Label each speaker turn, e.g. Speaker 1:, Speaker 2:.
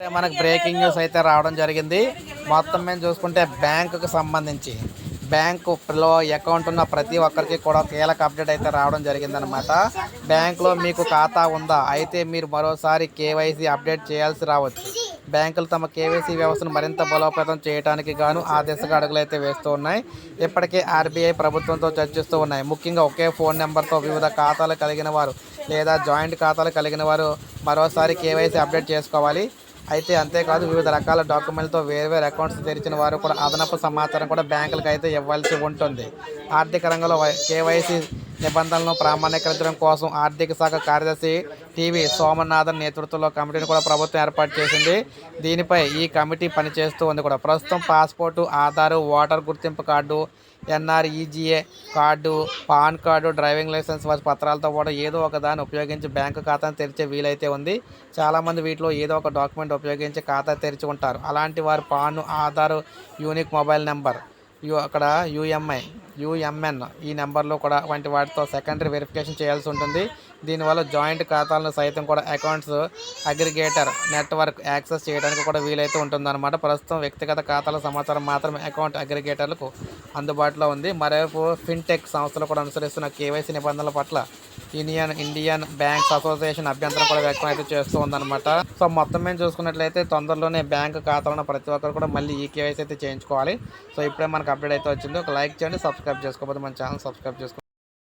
Speaker 1: మనకు breaking news అయితే రావడం జరిగింది. మొత్తం మేము చూసుకుంటే బ్యాంకుకు సంబంధించి బ్యాంకులో అకౌంట్ ఉన్న ప్రతి ఒక్కరికి కూడా కీలక అప్డేట్ అయితే రావడం జరిగిందనమాట బ్యాంకులో మీకు ఖాతా ఉందా? అయితే మీరు మరోసారి కేవైసీ అప్డేట్ చేయాల్సి రావచ్చు. బ్యాంకులు తమ కేవైసీ వ్యవస్థను మరింత బలోపేతం చేయడానికి గాను ఆ దిశగా అడుగులు అయితే వేస్తూ ఉన్నాయి. ఇప్పటికే ఆర్బీఐ ప్రభుత్వంతో చర్చిస్తూ ఉన్నాయి. ముఖ్యంగా ఒకే ఫోన్ నెంబర్తో వివిధ ఖాతాలు కలిగిన వారు లేదా జాయింట్ ఖాతాలు కలిగిన వారు మరోసారి కేవైసీ అప్డేట్ చేసుకోవాలి. అయితే అంతేకాదు వివిధ రకాల డాక్యుమెంట్లతో వేర్వేరు అకౌంట్స్ తెరిచిన వారు కూడా అదనపు సమాచారం కూడా బ్యాంకులకు అయితే ఇవ్వాల్సి ఉంటుంది. ఆర్థిక రంగంలో వై- కేవైసీ నిబంధనలను ప్రామాణీకరించడం కోసం ఆర్థిక శాఖ కార్యదర్శి టీవీ సోమనాథన్ నేతృత్వంలో కమిటీని కూడా ప్రభుత్వం ఏర్పాటు చేసింది. దీనిపై ఈ కమిటీ పనిచేస్తూ ఉంది కూడా. ప్రస్తుతం పాస్పోర్టు ఆధారు ఓటర్ గుర్తింపు card NREGA card PAN card driving licence వారి పత్రాలతో కూడా ఏదో ఒక దాన్ని ఉపయోగించి బ్యాంకు ఖాతాను తెరిచే వీలైతే ఉంది. చాలామంది వీటిలో ఏదో ఒక డాక్యుమెంట్ ఉపయోగించి ఖాతా తెరిచి ఉంటారు. అలాంటి వారు PAN Aadhaar unique mobile number you అక్కడ యుఎంఐ యుఎంఎన్ ఈ నెంబర్లో కూడా వంటి వాటితో సెకండరీ వెరిఫికేషన్ చేయాల్సి ఉంటుంది. దీనివల్ల జాయింట్ ఖాతాలను సైతం కూడా అకౌంట్స్ అగ్రిగేటర్ నెట్వర్క్ యాక్సెస్ చేయడానికి కూడా వీలైతే ఉంటుందన్నమాట. ప్రస్తుతం వ్యక్తిగత ఖాతాల సమాచారం మాత్రమే అకౌంట్ అగ్రిగేటర్లకు అందుబాటులో ఉంది. మరోవైపు ఫిన్టెక్ సంస్థలు కూడా అనుసరిస్తున్న కేవైసీ నిబంధనల పట్ల యూనియన్ ఇండియన్ బ్యాంక్స్ అసోసియేషన్ అభ్యంతరం కూడా వ్యక్తం అయితే చేస్తూ ఉందన్నమాట. సో మొత్తం మేము చూసుకున్నట్లయితే తొందరలోనే బ్యాంకు ఖాతాలను ప్రతి ఒక్కరు కూడా మళ్ళీ ఈ కేవైసీ అయితే చేయించుకోవాలి. సో ఇప్పుడే మనకు అప్డేట్ అయితే వచ్చింది. ఒక లైక్ చేయండి సబ్స్క్రైబ్ చేసుకోకపోతే మన ఛానల్ సబ్స్క్రైబ్ చేసుకోండి